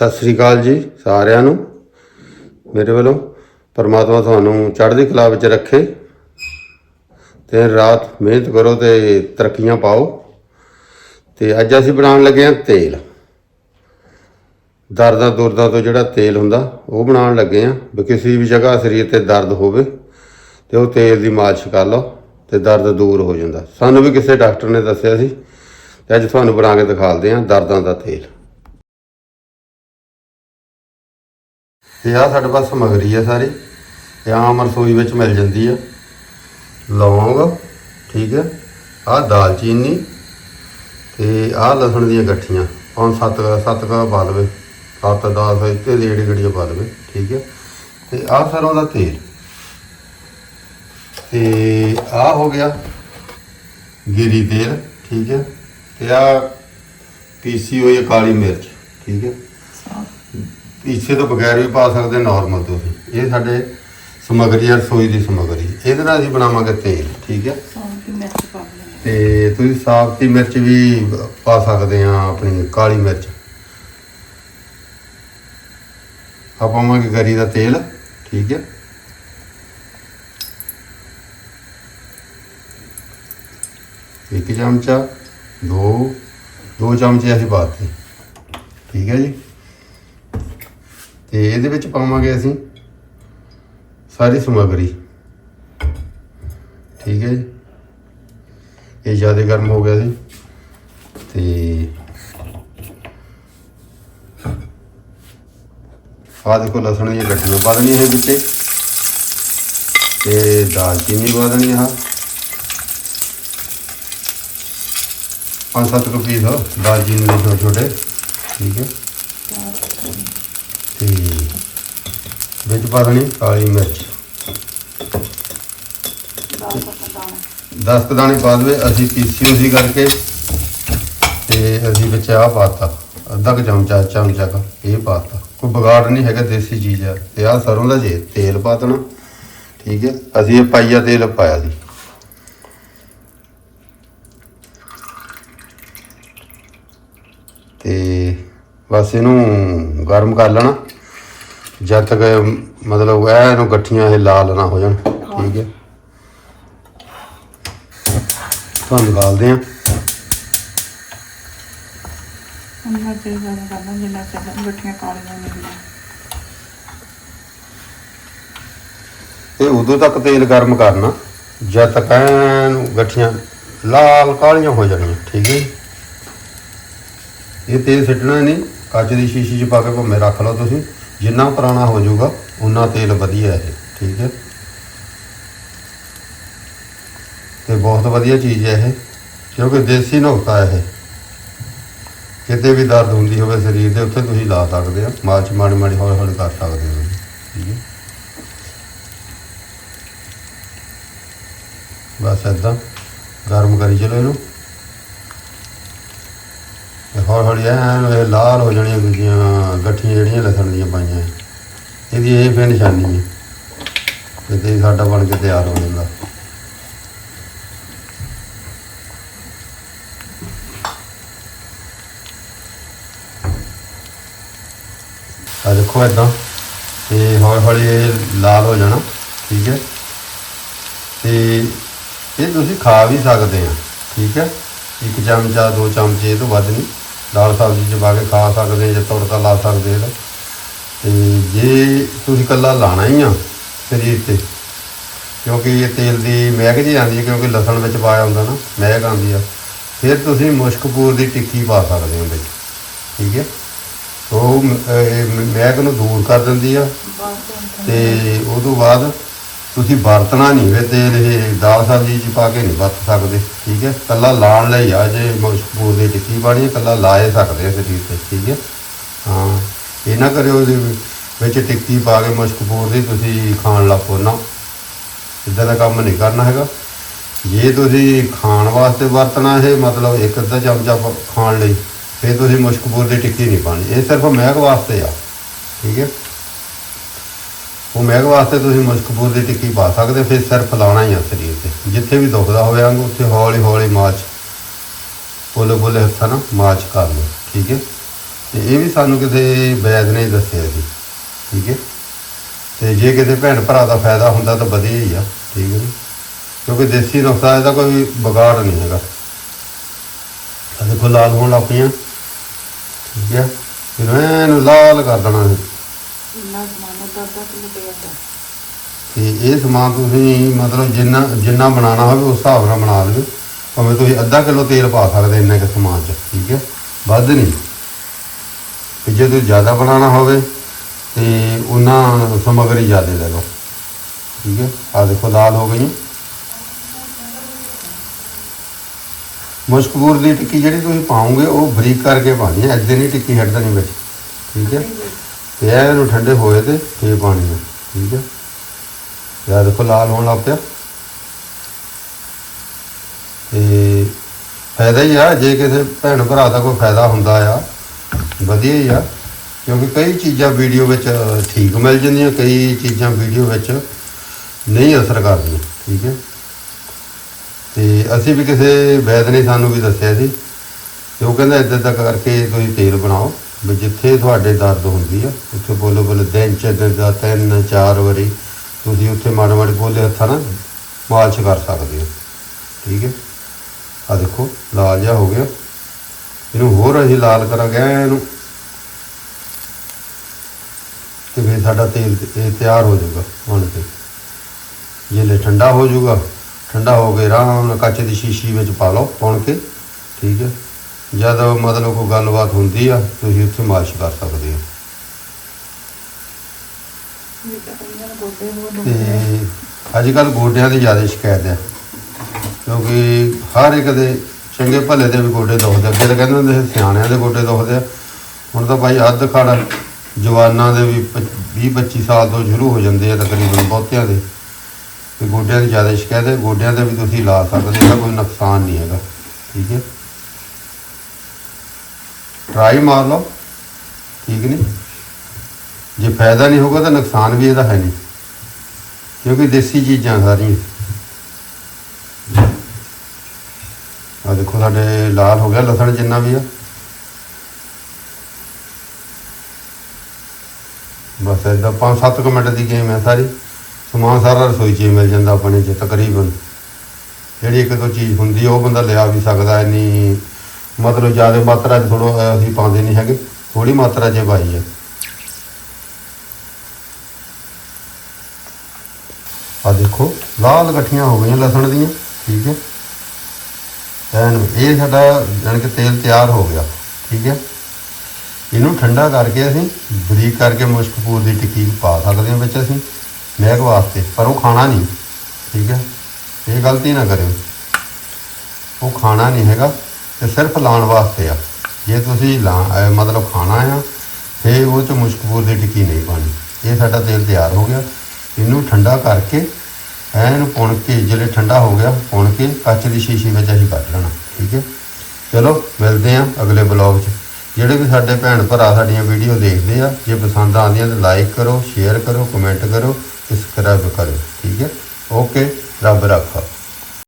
ਸਤਿ ਸ੍ਰੀ ਅਕਾਲ ਜੀ ਸਾਰਿਆਂ ਨੂੰ। ਮੇਰੇ ਵੱਲੋਂ ਪਰਮਾਤਮਾ ਤੁਹਾਨੂੰ ਚੜ੍ਹਦੀ ਕਲਾ ਵਿੱਚ ਰੱਖੇ ਤੇ ਰਾਤ ਮਿਹਨਤ ਕਰੋ ਤੇ ਤਰੱਕੀਆਂ ਪਾਓ। ਤੇ ਅੱਜ ਅਸੀਂ ਬਣਾਉਣ ਲੱਗੇ ਹਾਂ ਤੇਲ। ਦਰਦਾਂ ਦੁਰਦਾਂ ਤੋਂ ਜਿਹੜਾ ਤੇਲ ਹੁੰਦਾ, ਉਹ ਬਣਾਉਣ ਲੱਗੇ ਹਾਂ ਵੀ ਕਿਸੇ ਵੀ ਜਗ੍ਹਾ ਸਰੀਰ ਤੇ ਦਰਦ ਹੋਵੇ ਤੇ ਉਹ ਤੇਲ ਦੀ ਮਾਲਿਸ਼ ਕਰ ਲਓ ਤੇ ਦਰਦ ਦੂਰ ਹੋ ਜਾਂਦਾ। ਸਾਨੂੰ ਵੀ ਕਿਸੇ ਡਾਕਟਰ ਨੇ ਦੱਸਿਆ ਸੀ ਤੇ ਅੱਜ ਤੁਹਾਨੂੰ ਬਣਾ ਕੇ ਦਿਖਾਲਦੇ ਹਾਂ ਦਰਦਾਂ ਦਾ ਤੇਲ। ਤੇ ਆ ਸਾਡੇ ਪਾਸ ਸਮਗਰੀ ਆ ਸਾਰੀ, ਇਹ ਆਮ ਰਸੋਈ ਵਿੱਚ ਮਿਲ ਜਾਂਦੀ ਆ। ਲੌਂਗ ਠੀਕ ਹੈ ਆ ਦਾਲਚੀਨੀ ਤੇ ਆ ਲਸਣ ਦੀਆਂ ਗੱਠੀਆਂ, ਪੰਜ ਸੱਤ ਸੱਤ ਕਾ ਪਾ ਲਵੇ। ਸੱਤ 10 ਇੱਥੇ ਦੀ ਜਿਹੜੀ ਗੜੀਆਂ ਪਾ ਲਵੇ, ਠੀਕ ਹੈ ਤੇ ਆ ਸਰੋਂ ਦਾ ਤੇਲ। ਤੇ ਆ ਹੋ ਗਿਆ ਗਿਰੀ ਤੇਲ, ਠੀਕ ਹੈ ਤੇ ਆ ਪੀਸੀ ਹੋਈ ਕਾਲੀ ਮਿਰਚ, ਠੀਕ ਹੈ ਪੀਸੇ ਤੋਂ ਬਗੈਰ ਵੀ ਪਾ ਸਕਦੇ ਨਾਰਮਲ ਤੁਸੀਂ ਇਹ ਸਾਡੇ ਸਮਗਰੀ ਆ ਰਸੋਈ ਦੀ ਸਮਗਰੀ। ਇਹਦੇ ਨਾਲ ਅਸੀਂ ਬਣਾਵਾਂਗੇ ਤੇਲ ਠੀਕ ਹੈ ਸੌਂਫ ਮਿਰਚ ਪਾ ਤੇ ਤੁਸੀਂ ਸਾਫਤੀ ਮਿਰਚ ਵੀ ਪਾ ਸਕਦੇ ਆ ਆਪਣੀ ਕਾਲੀ ਮਿਰਚ। ਆ ਪਾਵਾਂਗੇ ਗਰੀ ਦਾ ਤੇਲ ਠੀਕ ਹੈ ਇੱਕ ਚਮਚਾ ਦੋ ਦੋ ਚਮਚੇ ਅਸੀਂ ਪਾਤੇ ਠੀਕ ਹੈ ਜੀ? ਤੇ ਇਹਦੇ ਵਿੱਚ ਪਾਵਾਂਗੇ ਅਸੀਂ ਸਾਰੀ ਸਮਗਰੀ। ਠੀਕ ਹੈ ਜੀ। ਇਹ ਜ਼ਿਆਦਾ ਗਰਮ ਹੋ ਗਿਆ ਸੀ ਤੇ ਆਹ ਦੇਖੋ ਲਸਣ ਦੀਆਂ ਗੱਠੀਆਂ ਪਾ ਦੇਣੀਆਂ ਇਹ ਵਿੱਚ। ਤੇ ਦਾਲਚੀਨੀ ਪਾ ਦੇਣੀ ਆ। ਪੰਜ ਸੱਤ ਕੁ ਪੀਸ ਦਾਲਚੀਨੀ ਦੇ ਛੋਟੇ ਛੋਟੇ ਠੀਕ ਹੈ। ਤੇ ਵਿੱਚ ਪਾ ਦੇਣੀ ਕਾਲੀ ਮਿਰਚ। ਦਸ ਪੱਤਾ ਦਾਣਾ। 10 ਕੁ ਦਾਣੇ ਪਾ ਦੇਵੇ ਅਸੀਂ ਪੀਸੀ ਉਸੀ ਕਰਕੇ ਤੇ ਅਸੀਂ ਵਿੱਚ ਆ ਪਾਤਾ ਅੱਧਾ ਕੁ ਚਮਚਾ ਚਮਚਾ ਕਾ ਇਹ ਪਾਤਾ। ਕੋਈ ਵਿਗਾੜ ਨਹੀਂ ਹੈਗਾ ਦੇਸੀ ਚੀਜ਼ ਆ। ਤੇ ਆ ਸਰੋਂ ਦਾ ਜੇ ਤੇਲ ਪਾ ਦੇਣਾ ਠੀਕ ਹੈ। ਅਸੀਂ ਇਹ ਪਾਈਆ ਤੇਲ ਪਾਇਆ ਸੀ। ਤੇ ਬਸ ਇਹਨੂੰ ਗਰਮ ਕਰ ਲੈਣਾ। ਜਦ ਤੱਕ ਮਤਲਬ ਇਹ ਇਹਨੂੰ ਗੱਠੀਆਂ ਇਹ ਲਾਲ ਨਾ ਹੋ ਜਾਣ ਠੀਕ ਹੈ। ਤੁਹਾਨੂੰ ਨਿਕਾਲਦੇ ਆ ਉਹਨਾਂ ਤੇ ਗਰਮ ਕਰਨਾ ਜਿੰਨਾ ਚਾਹੀਦਾ ਗੁੱਠੀਆਂ ਕਾਲੀਆਂ ਨਹੀਂ ਤੇ ਉਦੋਂ ਤੱਕ ਤੇਲ ਗਰਮ ਕਰਨਾ। ਜਦ ਤੱਕ ਐਨ ਗੱਠੀਆਂ ਲਾਲ ਕਾਲੀਆਂ ਹੋ ਜਾਣੀਆਂ ਠੀਕ ਹੈ? ਇਹ ਤੇਲ ਸਿੱਟਣਾ ਨਹੀਂ। ਕੱਚ ਦੀ ਸ਼ੀਸ਼ੀ 'ਚ ਪਾ ਕੇ ਭੁੰਮੇ ਰੱਖ ਲਓ ਤੁਸੀਂ। ਜਿੰਨਾ ਪੁਰਾਣਾ ਹੋ ਜਾਊਗਾ ਉਨਾ ਤੇਲ ਵਧੀਆ ਇਹ, ਠੀਕ ਹੈ। ਤੇ ਬਹੁਤ ਵਧੀਆ ਚੀਜ਼ ਹੈ ਇਹ, ਕਿਉਂਕਿ ਦੇਸੀ ਨੁਕਤਾ ਹੈ ਇਹ। ਕਿਤੇ ਵੀ ਦਰਦ ਹੁੰਦੀ ਹੋਵੇ ਸਰੀਰ ਦੇ ਉੱਤੇ ਤੁਸੀਂ ਲਾ ਸਕਦੇ ਹੋ। ਮਾਲਸ਼ ਮਾੜੀ ਮਾੜੀ ਹੌਲੀ ਹੌਲੀ ਕਰ ਸਕਦੇ ਹੋ ਠੀਕ ਹੈ। ਬਸ ਏਦਾਂ। ਗਰਮ ਕਰੀ ਚਲੋ ਇਹਨੂੰ। ਹੌਲੀ ਹੌਲੀ ਐਨ, ਇਹ ਲਾਲ ਹੋ ਜਾਣੀਆਂ ਦੂਜੀਆਂ ਗੱਠੀਆਂ ਜਿਹੜੀਆਂ ਲਸਣ ਦੀਆਂ ਪਾਈਆਂ। ਇਹਦੀ ਇਹ ਫਿਰ ਨਿਸ਼ਾਨੀ ਹੈ। ਤੇ ਸਾਡਾ ਬਣ ਕੇ ਤਿਆਰ ਹੋ ਜਾਂਦਾ। ਆ ਦੇਖੋ ਏਦਾਂ, ਤੇ ਹੌਲੀ ਹੌਲੀ ਇਹ ਲਾਲ ਹੋ ਜਾਣਾ, ਠੀਕ ਹੈ। ਤੇ ਇਹ ਤੁਸੀਂ ਖਾ ਵੀ ਸਕਦੇ ਆ, ਠੀਕ ਹੈ। ਇੱਕ ਚਮਚਾ, ਦੋ ਚਮਚੇ ਇਹ ਤੋਂ ਵੱਧ ਨਹੀਂ। ਦਾਲ ਸਬਜ਼ੀ ਚ ਪਾ ਕੇ ਖਾ ਸਕਦੇ ਜਾਂ ਤੜਕਾ ਲਾ ਸਕਦੇ ਆ ਤੇ ਜੇ ਤੁਸੀਂ ਕੱਲਾ ਲਾਣਾ ਹੀ ਆ ਸਰੀਰ ਤੇ ਕਿਉਂਕਿ ਇਹ ਤੇਲ ਦੀ ਮਹਿਕ ਜੀ ਆਉਂਦੀ ਹੈ ਕਿਉਂਕਿ ਲਸਣ ਵਿੱਚ ਪਾਇਆ ਹੁੰਦਾ ਨਾ ਮਹਿਕ ਆਉਂਦੀ ਆ ਫਿਰ ਤੁਸੀਂ ਮੁਸ਼ਕਪੂਰ ਦੀ ਟਿੱਕੀ ਪਾ ਸਕਦੇ ਹੋ ਵਿੱਚ ਠੀਕ ਹੈ? ਉਹ ਮਹਿਕ ਨੂੰ ਦੂਰ ਕਰ ਦਿੰਦੀ ਆ ਤੇ ਉਹ ਤੋਂ ਬਾਅਦ ਤੁਸੀਂ ਵਰਤਣਾ ਨਹੀਂ ਵੇ ਤੇਲ ਇਹ ਦਾਲ ਸਬਜ਼ੀ ਚ ਪਾ ਕੇ ਨਹੀਂ ਵਰਤ ਸਕਦੇ, ਠੀਕ ਹੈ? ਕੱਲਾ ਲਾਣ ਲਈ ਆ, ਜੇ ਮਸ਼ਹੂਰ ਦੀ ਟਿੱਕੀ ਪਾਣੀ ਹੈ, ਕੱਲਾ ਲਾਏ ਸਕਦੇ ਆ ਸਰੀਰ ਤੇ, ਠੀਕ ਹੈ? ਹਾਂ, ਇਹ ਨਾ ਕਰਿਓ ਉਹਦੇ ਵਿੱਚ ਟਿੱਕੀ ਪਾ ਕੇ ਮਸ਼ਹੂਰ ਦੀ ਤੁਸੀਂ ਖਾਣ ਲੱਪੋ ਨਾ। ਇਦਾਂ ਦਾ ਕੰਮ ਨਹੀਂ ਕਰਨਾ ਹੈਗਾ। ਜੇ ਤੁਸੀਂ ਖਾਣ ਵਾਸਤੇ ਵਰਤਣਾ ਇਹ, ਮਤਲਬ ਇੱਕ ਅੱਧਾ ਚਮਚਾ ਪ- ਖਾਣ ਲਈ, ਫਿਰ ਤੁਸੀਂ ਮੁਸ਼ਕਪੂਰ ਦੀ ਟਿੱਕੀ ਨਹੀਂ ਪਾਣੀ ਇਹ ਸਿਰਫ ਮਹਿਕ ਵਾਸਤੇ ਆ, ਠੀਕ ਹੈ? ਉਹ ਮਹਿਕ ਵਾਸਤੇ ਤੁਸੀਂ ਮੁਸ਼ਕਪੂਰ ਦੀ ਟਿੱਕੀ ਪਾ ਸਕਦੇ, ਫਿਰ ਸਿਰਫ ਲਾਉਣਾ ਹੀ ਆ ਸਰੀਰ ਤੇ। ਜਿੱਥੇ ਵੀ ਦੁਖਦਾ ਹੋਵੇ ਅੰਗ ਉੱਥੇ ਹੌਲੀ ਹੌਲੀ ਮਾਚ ਬੋਲੇ ਬੋਲੇ ਹੱਥਾਂ ਨਾਲ ਮਾਚ ਕਰ ਲਓ, ਠੀਕ ਹੈ? ਤੇ ਇਹ ਵੀ ਸਾਨੂੰ ਕਿਸੇ ਵੈਦ ਨੇ ਹੀ ਦੱਸਿਆ ਸੀ ਠੀਕ ਹੈ? ਤੇ ਜੇ ਕਿਤੇ ਭੈਣ ਭਰਾ ਦਾ ਫਾਇਦਾ ਹੁੰਦਾ ਤਾਂ ਵਧੀਆ ਹੀ ਆ, ਠੀਕ ਹੈ ਜੀ? ਕਿਉਂਕਿ ਦੇਸੀ ਨੁਸਖਾ ਇਹਦਾ ਕੋਈ ਵਿਗਾੜ ਨਹੀਂ ਹੈਗਾ। ਦੇਖੋ ਲਾਲ ਹੋਣ ਲੱਗ ਪਈਆਂ, ਠੀਕ ਹੈ? ਫਿਰ ਇਹਨੂੰ ਲਾਲ ਕਰ ਦੇਣਾ ਹੈ ਅੱਧਾ ਕਿਲੋ ਤੇਲ ਦਾ ਤੇ ਇਹ ਸਮਾਨ ਤੁਸੀਂ ਮਤਲਬ ਜਿੰਨਾ ਜਿੰਨਾ ਬਣਾਉਣਾ ਹੋਵੇ ਉਸ ਹਿਸਾਬ ਨਾਲ ਬਣਾ ਲਓ। ਭਾਵੇਂ ਤੁਸੀਂ ਅੱਧਾ ਕਿਲੋ ਤੇਲ ਪਾ ਸਕਦੇ ਇੰਨੇ ਕੁ ਸਮਾਨ 'ਚ, ਠੀਕ ਹੈ? ਵੱਧ ਨਹੀਂ। ਤੇ ਜੇ ਤੁਸੀਂ ਜ਼ਿਆਦਾ ਬਣਾਉਣਾ ਹੋਵੇ ਤੇ ਉਹਨਾਂ ਸਮਗਰੀ ਜ਼ਿਆਦਾ ਲੈ ਲਓ। ਠੀਕ ਹੈ? ਆ ਦੇਖੋ ਲਾਲ ਹੋ ਗਈਆਂ ਮੁਸ਼ਕਬੂਰ ਦੀ ਟਿੱਕੀ ਜਿਹੜੀ ਤੁਸੀਂ ਪਾਓਗੇ ਉਹ ਬਰੀਕ ਕਰਕੇ ਪਾਣੀ ਹੈ। ਐਦਾਂ ਨਹੀਂ ਟਿੱਕੀ ਹਟਦਾ ਨਹੀਂ ਵਿੱਚ। ਠੀਕ ਹੈ? ਤੇ ਇਹ ਇਹਨੂੰ ਠੰਡੇ ਹੋਏ ਤੇ ਫੇਰ ਪਾਣੀ ਹੈ ਠੀਕ ਹੈ ਯਾਰ ਦੇਖੋ ਲਾਲ ਹੋਣ ਲੱਗ ਪਿਆ। ਤੇ ਫਾਇਦਾ ਹੀ ਆ, ਜੇ ਕਿਸੇ ਭੈਣ ਭਰਾ ਦਾ ਕੋਈ ਫਾਇਦਾ ਹੁੰਦਾ ਆ, ਵਧੀਆ ਹੀ ਆ, ਕਿਉਂਕਿ ਕਈ ਚੀਜ਼ਾਂ ਵੀਡੀਓ ਵਿੱਚ ਠੀਕ ਮਿਲ ਜਾਂਦੀਆਂ, ਕਈ ਚੀਜ਼ਾਂ ਵੀਡੀਓ ਵਿੱਚ ਨਹੀਂ ਅਸਰ ਕਰਦੀਆਂ, ਠੀਕ ਹੈ ਤੇ ਅਸੀਂ ਵੀ ਕਿਸੇ ਵੈਦ ਨੇ ਸਾਨੂੰ ਵੀ ਦੱਸਿਆ ਸੀ ਤੇ ਉਹ ਕਹਿੰਦਾ ਇਦਾਂ ਤੱਕ ਕਰਕੇ ਤੁਸੀਂ ਤੇਲ ਬਣਾਓ। ਵੀ ਜਿੱਥੇ ਤੁਹਾਡੇ ਦਰਦ ਹੁੰਦੀ ਆ, ਉੱਥੇ ਬੋਲੋ ਬੋਲੋ, ਦਿਨ ਚ ਦਿਨ ਦਾ, ਤਿੰਨ, ਚਾਰ ਵਾਰੀ ਤੁਸੀਂ ਉੱਥੇ ਮਾੜੇ ਮਾੜੇ ਬੋਲੇ ਹੱਥਾਂ ਨਾਲ ਮਾਲਸ਼ ਕਰ ਸਕਦੇ ਹੋ। ਠੀਕ ਹੈ? ਆ ਦੇਖੋ, ਲਾਲ ਜਿਹਾ ਹੋ ਗਿਆ। ਇਹਨੂੰ ਹੋਰ ਅਸੀਂ ਲਾਲ ਕਰਾਂਗੇ ਇਹਨੂੰ। ਤੇ ਫਿਰ ਸਾਡਾ ਤੇਲ ਇਹ ਤਿਆਰ ਹੋ ਜਾਊਗਾ ਬਣ ਕੇ ਜੇ ਠੰਡਾ ਹੋ ਜਾਊਗਾ, ਠੰਡਾ ਹੋ ਕੇ ਆਰਾਮ ਨਾਲ ਕੱਚ ਦੀ ਸ਼ੀਸ਼ੀ ਵਿੱਚ ਪਾ ਲਓ, ਪਾਉਣ ਕੇ। ਠੀਕ ਹੈ? ਜਦ ਮਤਲਬ ਕੋਈ ਗੱਲਬਾਤ ਹੁੰਦੀ ਆ, ਤੁਸੀਂ ਉੱਥੇ ਮਾਲਿਸ਼ ਕਰ ਸਕਦੇ ਹੋ। ਇਹ ਤੇ ਅੱਜ ਕੱਲ ਗੋਡਿਆਂ ਦੀ ਜ਼ਿਆਦਾ ਸ਼ਿਕਾਇਤ ਹੈ ਕਿਉਂਕਿ ਹਰ ਇੱਕ ਦੇ ਚੰਗੇ ਭਲੇ ਦੇ ਵੀ ਗੋਡੇ ਦੁਖਦੇ ਅੱਗੇ ਤਾਂ ਕਹਿੰਦੇ ਹੁੰਦੇ ਸੀ, ਸਿਆਣਿਆਂ ਦੇ ਗੋਡੇ ਦੁਖਦੇ ਆ। ਹੁਣ ਤਾਂ ਭਾਈ ਅੱਧ ਖੜ ਜਵਾਨਾਂ ਦੇ ਵੀ 20 25 ਸਾਲ ਤੋਂ ਸ਼ੁਰੂ ਹੋ ਜਾਂਦੇ ਆ ਤਕਰੀਬਨ ਬਹੁਤਿਆਂ ਦੇ। ਤੇ ਗੋਡਿਆਂ ਦੀ ਜ਼ਿਆਦਾ ਸ਼ਿਕਾਇਤ ਹੈ ਗੋਡਿਆਂ ਤੇ ਵੀ ਤੁਸੀਂ ਲਾ ਸਕਦੇ ਇਹਦਾ ਕੋਈ ਨੁਕਸਾਨ ਨਹੀਂ ਹੈਗਾ। ਠੀਕ ਹੈ। ਟਰਾਈ ਮਾਰ ਲਓ, ਠੀਕ ਨਹੀਂ? ਜੇ ਫਾਇਦਾ ਨਹੀਂ ਹੋਗਾ ਤਾਂ ਨੁਕਸਾਨ ਵੀ ਇਹਦਾ ਹੈ ਨਹੀਂ, ਕਿਉਂਕਿ ਦੇਸੀ ਚੀਜ਼ਾਂ ਸਾਰੀਆਂ। ਆ ਦੇਖੋ ਸਾਡੇ ਲਾਲ ਹੋ ਗਿਆ, ਲਸਣ ਜਿੰਨਾ ਵੀ ਆ। ਬਸ ਇਹਦਾ 5-7 ਮਿੰਟ ਦੀ ਗੇਮ ਹੈ ਸਾਰੀ। ਸਮਾਨ ਸਾਰਾ ਰਸੋਈ 'ਚ ਹੀ ਮਿਲ ਜਾਂਦਾ ਆਪਣੇ 'ਚ, ਤਕਰੀਬਨ। ਜਿਹੜੀ ਇੱਕ ਦੋ ਚੀਜ਼ ਹੁੰਦੀ ਉਹ ਬੰਦਾ ਲਿਆ ਵੀ ਸਕਦਾ, ਇੰਨੀ ਮਤਲਬ ਜ਼ਿਆਦਾ ਮਾਤਰਾ 'ਚ ਥੋੜਾ ਅਸੀਂ ਪਾਉਂਦੇ ਨਹੀਂ ਹੈਗੇ। ਥੋੜੀ ਮਾਤਰਾ 'ਚ ਪਾਈ ਹੈ। ਆ ਦੇਖੋ, ਲਾਲ ਇਕੱਠੀਆਂ ਹੋ ਗਈਆਂ ਲਸਣ ਦੀਆਂ, ਠੀਕ ਹੈ। ਐਨ, ਇਹ ਸਾਡਾ ਜਾਣੀ ਕਿ ਤੇਲ ਤਿਆਰ ਹੋ ਗਿਆ, ਠੀਕ ਹੈ। ਇਹਨੂੰ ਠੰਡਾ ਕਰਕੇ ਅਸੀਂ ਬਰੀਕ ਕਰਕੇ ਮੁਸ਼ਕਪੂਰ ਦੀ ਟਿੱਕੀ ਪਾ ਸਕਦੇ ਹਾਂ ਵਿੱਚ ਅਸੀਂ, ਮਹਿਕ ਵਾਸਤੇ, ਪਰ ਉਹ ਖਾਣਾ ਨਹੀਂ, ਠੀਕ ਹੈ। ਇਹ ਗਲਤੀ ਨਾ ਕਰਿਓ। ਉਹ ਖਾਣਾ ਨਹੀਂ ਹੈਗਾ। ਤੇ ਸਿਰਫ ਲਾਉਣ ਵਾਸਤੇ ਆ। ਜੇ ਤੁਸੀਂ ਲਾ, ਅਹ ਮਤਲਬ ਖਾਣਾ ਆ ਫੇ ਉਹ ਚ ਮੁਸ਼ਕਪੂਰ ਦੀ ਟਿੱਕੀ ਨਹੀਂ ਪਾਣੀ ਇਹ ਸਾਡਾ ਤੇਲ ਤਿਆਰ ਹੋ ਗਿਆ। ਇਹਨੂੰ ਠੰਡਾ ਕਰਕੇ ਐਨ ਪੁਣ ਕੇ, ਜਿਹੜੇ ਠੰਡਾ ਹੋ ਗਿਆ, ਪੁਣ ਕੇ ਕੱਚ ਦੀ ਸ਼ੀਸ਼ੀ ਵਿੱਚ ਅਸੀਂ ਕੱਢ ਲੈਣਾ, ਠੀਕ ਹੈ? ਚਲੋ, ਮਿਲਦੇ ਆਂ ਅਗਲੇ ਬਲੌਗ 'ਚ। ਜਿਹੜੇ ਵੀ ਸਾਡੇ ਭੈਣ ਭਰਾ ਸਾਡੀਆਂ ਵੀਡੀਓ ਦੇਖਦੇ ਆ, ਜੇ ਪਸੰਦ ਆਉਂਦੀਆਂ ਤਾਂ ਲਾਈਕ ਕਰੋ, ਸ਼ੇਅਰ ਕਰੋ, ਕਮੈਂਟ ਕਰੋ ਸਬਸਕ੍ਰਾਈਬ ਕਰੋ, ਠੀਕ ਹੈ? ਓਕੇ, ਰੱਬ ਰੱਖਾ।